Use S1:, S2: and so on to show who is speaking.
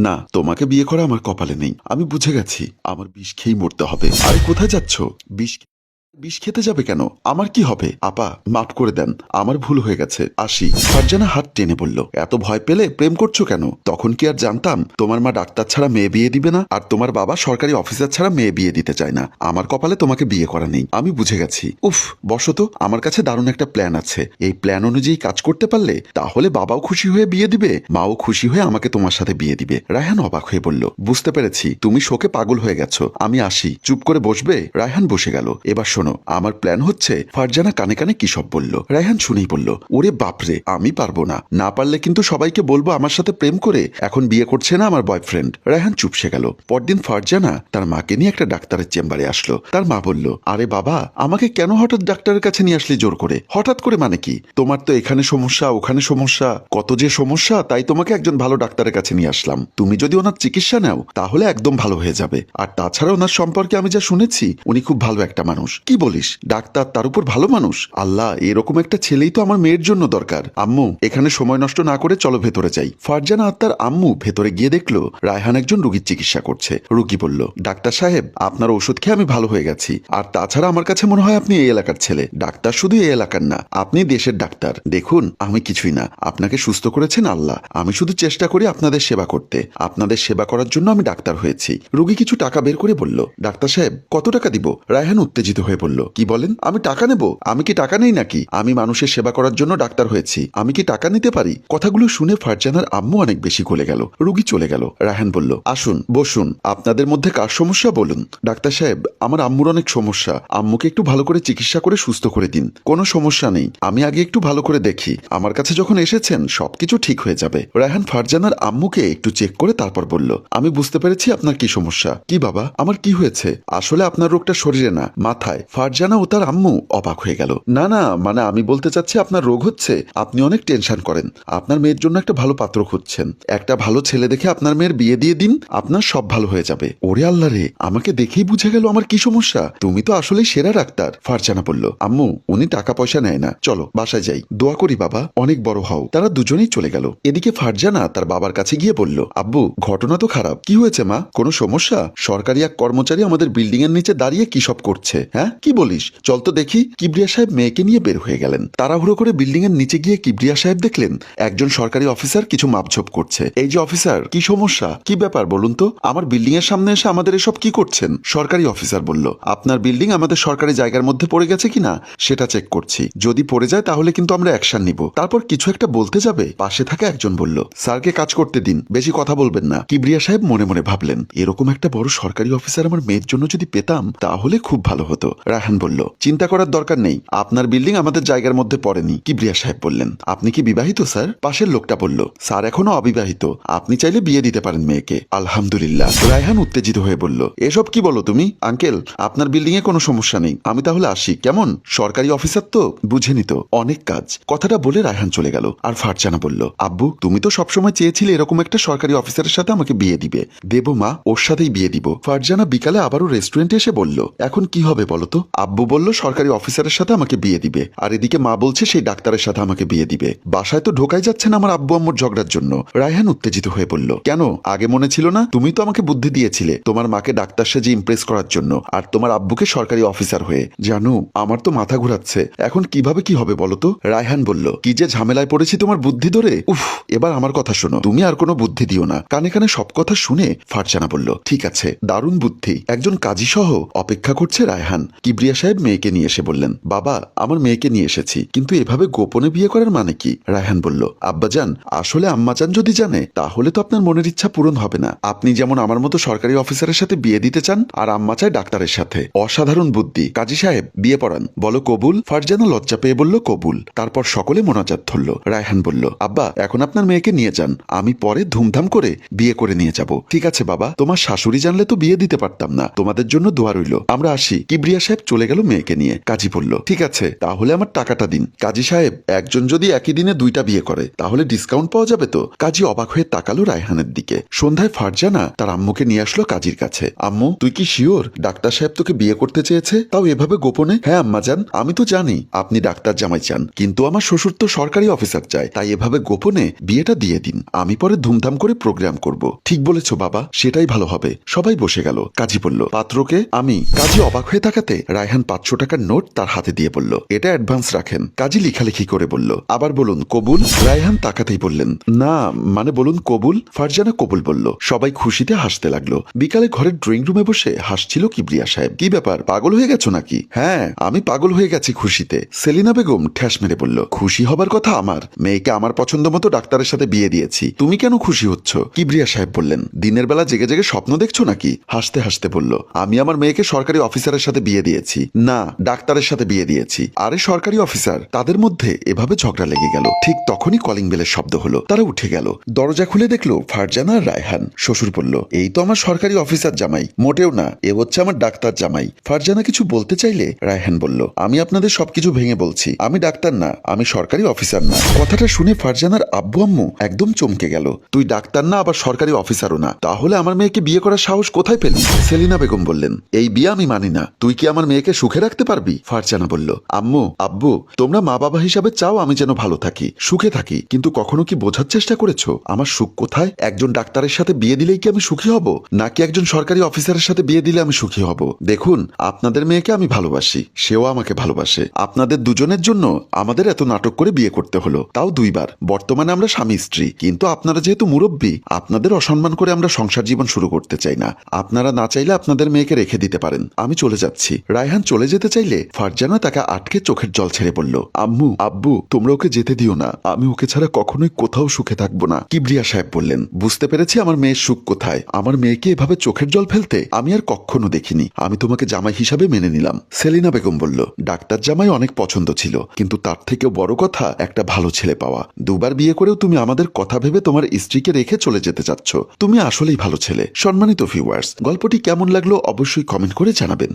S1: না, তোমাকে বিয়ে করা আমার কপালে নেই। আমি বুঝে গেছি, আমার বিষ খেয়েই মরতে হবে। আরে, কোথায় যাচ্ছ? বিষ বিষ খেতে যাবে কেন? আমার কি হবে? আপা, মাফ করে দেন, আমার ভুল হয়ে গেছে। আসি। ফারজানা হাত টেনে বলল, এত ভয় পেলে প্রেম করছ কেন? তখন কি আর জানতাম? তোমার মা ডাক্তার ছাড়া মেয়ে বিয়ে দিবে না, আর তোমার বাবা সরকারি অফিসার ছাড়া মেয়ে বিয়ে দিতে চায় না। আমার কপালে তোমাকে বিয়ে করা নেই। আমি বুঝে গেছি। উফ, বসো তো, আমার কাছে দারুণ একটা প্ল্যান আছে। এই প্ল্যান অনুযায়ী কাজ করতে পারলে তাহলে বাবাও খুশি হয়ে বিয়ে দিবে, মাও খুশি হয়ে আমাকে তোমার সাথে বিয়ে দিবে। রায়হান অবাক হয়ে বলল, বুঝতে পেরেছি, তুমি শোকে পাগল হয়ে গেছো। আমি আসি। চুপ করে বসবে? রায়হান বসে গেল। এবার শোনো, আমার প্ল্যান হচ্ছে ফারজানা কানে কানে কি সব বলল? রায়হান শুনেই বলল, ওরে বাপরে, আমি পারব না। না পারলে কিন্তু সবাইকে বলব আমার সাথে প্রেম করে, এখন বিয়ে করছে না আমার বয়ফ্রেন্ড রায়হান চুপসে গেল। পরদিন ফারজানা তার মাকে নিয়ে একটা ডাক্তারের চেম্বারে আসলো। তার মা বলল, আরে বাবা, আমাকে কেন হঠাৎ ডাক্তারের কাছে নিয়ে আসলি জোর করে? হঠাৎ করে মানে কি? তোমার তো এখানে সমস্যা, ওখানে সমস্যা। কত যে সমস্যা, তাই তোমাকে একজন ভালো ডাক্তারের কাছে নিয়ে আসলাম। তুমি যদি ওনার চিকিৎসা নাও, তাহলে একদম ভালো হয়ে যাবে। আর তাছাড়া ওনার সম্পর্কে আমি যা শুনেছি, উনি খুব ভালো একটা মানুষ। কি বলিস? ডাক্তার তার উপর ভালো মানুষ? আল্লাহ, এরকম একটা ছেলেই তো আমার মেয়ের জন্য দরকার। আম্মু, এখানে সময় নষ্ট না করে চলো ভেতরে যাই। ফারজানা আর তার আম্মু ভেতরে গিয়ে দেখল, রায়হান একজন রুগীর চিকিৎসা করছে। রুগী বলল, ডাক্তার সাহেব, আপনার ওষুধ খেয়ে আমি ভালো হয়ে গেছি। আর তাছাড়া আমার কাছে মনে হয় আপনি এই এলাকার ছেলে। ডাক্তার শুধু এই এলাকার না, আপনি দেশের ডাক্তার। দেখুন, আমি কিছুই না। আপনাকে সুস্থ করেছেন আল্লাহ। আমি শুধু চেষ্টা করি আপনাদের সেবা করতে। আপনাদের সেবা করার জন্য আমি ডাক্তার হয়েছি। রুগী কিছু টাকা বের করে বলল, ডাক্তার সাহেব, কত টাকা দিব? রায়হান উত্তেজিত হয়ে বলল কি বলেন? আমি টাকা নেব? আমি কি টাকা নেই নাকি? আমি মানুষের সেবা করার জন্য ডাক্তার হয়েছি। আমি কি টাকা নিতে পারি? কথাগুলো শুনে ফারজানার আম্মু অনেক বেশি গলে গেল। রুগী চলে গেল। রায়হান বলল, আসুন, বসুন। আপনাদের মধ্যে কার সমস্যা বলুন? ডাক্তার সাহেব, আমার আম্মুর অনেক সমস্যা। আম্মুকে একটু ভালো করে চিকিৎসা করে সুস্থ করে দিন। কোনো সমস্যা নেই। আমি আগে একটু ভালো করে দেখি। আমার কাছে যখন এসেছেন, সবকিছু ঠিক হয়ে যাবে। রায়হান ফারজানার আম্মুকে একটু চেক করে তারপর বলল, আমি বুঝতে পেরেছি আপনার কি সমস্যা। কি বাবা? আমার কি হয়েছে? আসলে আপনার রোগটা শরীরে না, মাথায়। ফারজানা ও তার আম্মু অবাক হয়ে গেল। না না মানে আমি বলতে চাচ্ছি আপনার রোগ হচ্ছে, আপনি অনেক টেনশন করেন। আপনার মেয়ের জন্য একটা ভালো পাত্র খুঁজছেন। একটা ভালো ছেলে দেখে আপনার মেয়ের বিয়ে দিয়ে দিন, আপনার সব ভালো হয়ে যাবে। ওরে আল্লাহ রে, আমাকে দেখেই বুঝে গেল আমার কি সমস্যা। তুমি তো আসলেই সেরা ডাক্তার, ফারজানা বলল। আম্মু, উনি টাকা পয়সা নেয় না। চলো, বাসায় যাই। দোয়া করি বাবা, অনেক বড় হও। তারা দুজনেই চলে গেল। এদিকে ফারজানা তার বাবার কাছে গিয়ে বলল, আব্বু, ঘটনা তো খারাপ। কি হয়েছে মা? কোনো সমস্যা? সরকারি এক কর্মচারী আমাদের বিল্ডিং এর নিচে দাঁড়িয়ে কি সব করছে হ্যাঁ? কি বলিস? চল তো দেখি। কিবরিয়া সাহেব মেয়েকে নিয়ে বের হয়ে গেলেন। তাড়াহুড়ো করে বিল্ডিং এর নিচে গিয়ে কিবরিয়া সাহেব দেখলেন, একজন সরকারি অফিসার কিছু মাপঝোপ করছে। এই যে অফিসার, কি সমস্যা? কি ব্যাপার বলুন তো? আমার বিল্ডিং এর সামনে এসে আমাদের এসব কি করছেন? সরকারি অফিসার বলল, আপনার বিল্ডিং আমাদের সরকারি জায়গার মধ্যে পড়ে গেছে কিনা সেটা চেক করছি। যদি পড়ে যায় তাহলে কিন্তু আমরা অ্যাকশন নিব। তারপর কিছু একটা বলতে যাবে? পাশে থাকা একজন বলল, স্যারকে কাজ করতে দিন, বেশি কথা বলবেন না। কিবরিয়া সাহেব মনে মনে ভাবলেন, এরকম একটা বড় সরকারি অফিসার আমার মেয়ের জন্য যদি পেতাম, তাহলে খুব ভালো হতো। রায়হান বলল, চিন্তা করার দরকার নেই। আপনার বিল্ডিং আমাদের জায়গার মধ্যে পড়েনি। কিবরিয়া সাহেব বললেন, আপনি কি বিবাহিত, স্যার? পাশের লোকটা বলল, স্যার, এখনও অবিবাহিত। আপনি চাইলে বিয়ে দিতে পারেন মেয়েকে। আলহামদুলিল্লাহ। রায়হান উত্তেজিত হয়ে বলল, এসব কি বলো তুমি? আঙ্কেল, আপনার বিল্ডিং এ কোনো সমস্যা নেই। আমি তাহলে আসি। কেমন? সরকারি অফিসার তো? বুঝেনি তো। অনেক কাজ। কথাটা বলে রায়হান চলে গেল। আর ফারজানা বলল, আব্বু, তুমি তো সবসময় চেয়েছিলে এরকম একটা সরকারি অফিসারের সাথে আমাকে বিয়ে দিবে। দেব মা, ওর সাথেই বিয়ে দিব। ফারজানা বিকালে আবারও রেস্টুরেন্টে এসে বলল, এখন কি হবে বলো তো? আব্বু বলল, সরকারি অফিসারের সাথে আমাকে বিয়ে দিবে। আর এদিকে মা বলছে, সেই ডাক্তারের সাথে আমাকে বিয়ে দিবে। বাসায় তো ঢোকাই যাচ্ছে না আমার আব্বু আম্মুর ঝগড়ার জন্য। রায়হান উত্তেজিত হয়ে বলল, কেন? আগে মনে ছিল না, তুমি তো আমাকে বুদ্ধি দিয়েছিলে, তোমার মাকে ডাক্তার সেজে ইমপ্রেস করার জন্য, আর তোমার আব্বুকে সরকারি অফিসার হয়ে। জানো, আমার তো মাথা ঘুরাচ্ছে। এখন কীভাবে কি হবে বলতো রায়হান বলল, কি যে ঝামেলায় পড়েছি তোমার বুদ্ধি ধরে? উফ, এবার আমার কথা শোনো। তুমি আর কোনো বুদ্ধি দিও না। কানে কানে সব কথা শুনে ফারজানা বলল, ঠিক আছে, দারুণ বুদ্ধি। একজন কাজী সহ অপেক্ষা করছে রায়হান। কিবরিয়া সাহেব মেয়েকে নিয়ে এসে বললেন, বাবা, আমার মেয়েকে নিয়ে এসেছি, কিন্তু এভাবে গোপনে বিয়ে করার মানে কি? রায়হান বলল, আব্বাজান, আসলে আম্মাজান যদি জানে, তাহলে তো আপনার মনের ইচ্ছা পূরণ হবে না। আপনি যেমন আমার মতো সরকারি অফিসারের সাথে বিয়ে দিতে চান, আর আম্মা চায় ডাক্তারের সাথে। অসাধারণ বুদ্ধি। কাজী সাহেব, বিয়ে পড়ান। বলো কবুল? ফারজানা লজ্জা পেয়ে বলল, কবুল। তারপর সকলে মোনাজাত ধরল। রায়হান বলল, আব্বা, এখন আপনার মেয়েকে নিয়ে যান। আমি পরে ধুমধাম করে বিয়ে করে নিয়ে যাব। ঠিক আছে বাবা, তোমার শাশুড়ি জানলে তো বিয়ে দিতে পারতাম না। তোমাদের জন্য দোয়া রইল। আমরা আসি। কিবরিয়া সাহেব চলে গেল মেয়েকে নিয়ে। কাজী বলল, ঠিক আছে, তাহলে আমার টাকাটা দিন। কাজী সাহেব, একজন যদি একই দিনে দুইটা বিয়ে করে, তাহলে ডিসকাউন্ট পাওয়া যাবে তো? কাজী অবাক হয়ে তাকালো রায়হানের দিকে। সন্ধ্যায় ফারজানা তার আম্মুকে নিয়ে আসলো কাজীর কাছে। আম্মু, তুই কি শিওর? ডাক্তার সাহেব তোকে বিয়ে করতে চেয়েছে? তাও এভাবে গোপনে? হ্যাঁ আম্মা যান আমি তো জানি। আপনি ডাক্তার জামাই চান, কিন্তু আমার শ্বশুর তো সরকারি অফিসার চায়, তাই এভাবে গোপনে বিয়েটা দিয়ে দিন। আমি পরে ধুমধাম করে প্রোগ্রাম করব। ঠিক বলেছ বাবা, সেটাই ভালো হবে। সবাই বসে গেল। কাজী বলল, পাত্রকে, আমি। কাজী অবাক হয়ে তাকাতে রায়হান পাঁচশো টাকার নোট তার হাতে দিয়ে বলল, এটা অ্যাডভান্স রাখেন। কাজী লিখালেখি করে বলল, আবার বলুন, কবুল? রায়হান তাকাতেই বললেন, না মানে বলুন, কবুল? ফারজানা কবুল বলল, সবাই খুশিতে হাসতে লাগল। বিকালে ঘরের ড্রয়িং রুমে বসে হাসছিল কিবরিয়া সাহেব। কি ব্যাপার, পাগল হয়ে গেছো নাকি? হ্যাঁ আমি পাগল হয়ে গেছি খুশিতে। সেলিনা বেগম ঠ্যাস মেরে বলল, খুশি হবার কথা আমার। মেয়েকে আমার পছন্দ মতো ডাক্তারের সাথে বিয়ে দিয়েছি। তুমি কেন খুশি হচ্ছ? কিবরিয়া সাহেব বললেন, দিনের বেলা জেগে জেগে স্বপ্ন দেখছ নাকি? হাসতে হাসতে বলল, আমি আমার মেয়েকে সরকারি অফিসারের সাথে বিয়ে দিয়েছি। না, ডাক্তারের সাথে বিয়ে দিয়েছি। আরে, সরকারি অফিসার, তাদের মধ্যে এভাবে ঝগড়া লেগে গেল। ঠিক তখনই কলিং বেলের শব্দ হলো। তারা উঠে গেল। দরজা খুলে দেখল ফারজানা আর রায়হান। শ্বশুর বলল, এই তো আমার সরকারি অফিসার জামাই। মোটেও না, এ হচ্ছে আমার ডাক্তার জামাই। ফারজানা কিছু বলতে চাইলে রায়হান বলল, আমি আপনাদের সবকিছু ভেঙে বলছি। আমি ডাক্তার না, আমি সরকারি অফিসার না। কথাটা শুনে ফারজানার আব্বু আম্মু একদম চমকে গেল। তুই ডাক্তার না, আবার সরকারি অফিসারও না। তাহলে আমার মেয়েকে বিয়ে করার সাহস কোথায় পেলি? সেলিনা বেগম বললেন, এই বিয়ে আমি মানি না। তুই কি আমার মেয়েকে সুখে রাখতে পারবি? ফারজানা বলল, আম্মু, আব্বু, তোমরা মা বাবা হিসাবে চাও আমি যেন ভালো থাকি, সুখে থাকি, কিন্তু কখনো কি বোঝার চেষ্টা করেছ? আমার সুখ কোথায়? একজন ডাক্তারের সাথে বিয়ে দিলেই কি আমি সুখী হব? নাকি একজন সরকারি অফিসারের সাথে বিয়ে দিলে আমি সুখী হব? দেখুন, আপনাদের মেয়েকে আমি ভালোবাসি, সেও আমাকে ভালোবাসে। আপনাদের দুজনের জন্য আমাদের এত নাটক করে বিয়ে করতে হলো, তাও দুইবার। বর্তমানে আমরা স্বামী স্ত্রী, কিন্তু আপনারা যেহেতু মুরব্বী, আপনাদের অসম্মান করে আমরা সংসার জীবন শুরু করতে চাই না। আপনারা না চাইলে আপনাদের মেয়েকে রেখে দিতে পারেন। আমি চলে যাচ্ছি। রায়হান চলে যেতে চাইলে ফারজানা তাকে আটকে চোখের জল ছেড়ে বলল, আম্মু, আব্বু, তোমরা ওকে যেতে দিও না। আমি ওকে ছাড়া কখনোই কোথাও সুখে থাকব না। কিবরিয়া সাহেব বললেন, বুঝতে পেরেছি আমার মেয়ের সুখ কোথায়। আমার মেয়েকে এভাবে চোখের জল ফেলতে আমি আর কখনো দেখিনি। আমি তোমাকে জামাই হিসাবে মেনে নিলাম। সেলিনা বেগম বলল, ডাক্তার জামাই অনেক পছন্দ ছিল, কিন্তু তার থেকেও বড় কথা একটা ভালো ছেলে পাওয়া। দুবার বিয়ে করেও তুমি আমাদের কথা ভেবে তোমার স্ত্রীকে রেখে চলে যেতে চাচ্ছ। তুমি আসলেই ভালো ছেলে। সম্মানিত ভিউয়ার্স গল্পটি কেমন লাগল অবশ্যই কমেন্ট করে জানাবেন।